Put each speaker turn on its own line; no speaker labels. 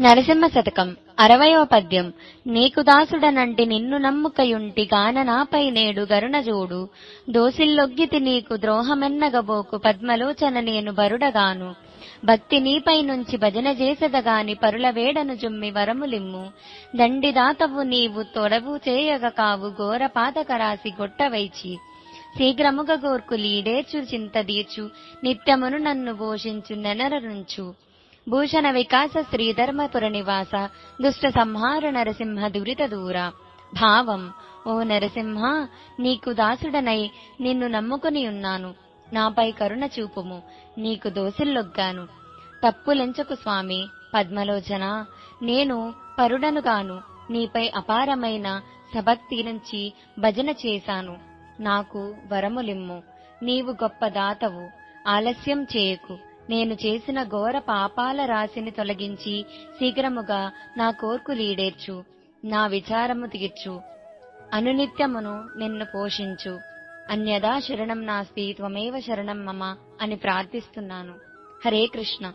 నరసింహ శతకం అరవయవ పద్యం. నీకు దాసుడనంటి నిన్ను నమ్ముకయుంటి గాన నాపై నేడు గరుణజోడు. దోసిల్లొగ్గితి నీకు ద్రోహమెన్నగబోకు పద్మలోచన నేను బరుడగాను. భక్తి నీపై నుంచి భజన చేసెదగాని పరుల వేడను జుమ్మి వరములిమ్ము. దండిదాతవు నీవు తొడవు చేయగ కావు ఘోర పాతకరాసి గొట్టవైచి. శీఘ్రముగ గోర్కులీడేర్చు చింతదీర్చు నిత్యమును నన్ను పోషించు నెనరనుంచు. భూషణ వికాస శ్రీధర్మపుర నివాస దుష్ట సంహార నరసింహ దురిత దూర. భావం ఓ నరసింహ నీకు దాసుడనై నిన్ను నమ్ముకుని ఉన్నాను. నాపై కరుణ చూపుము నీకు దోసిల్లొగ్గాను. తప్పులెంచకు స్వామి పద్మలోచన నేను పరుడనుగాను. నీపై అపారమైన సభక్తి నుంచి భజన చేశాను. నాకు వరములిమ్ము నీవు గొప్ప దాతవు ఆలస్యం చేయకు. నేను చేసిన ఘోర పాపాల రాశిని తొలగించి శీఘ్రముగా నా కోర్కు లీడేర్చు నా విచారము తీర్చు అనునిత్యమును నిన్ను పోషించు. అన్యదా శరణం నాస్తి త్వమేవ శరణం మమ అని ప్రార్థిస్తున్నాను. హరే కృష్ణ.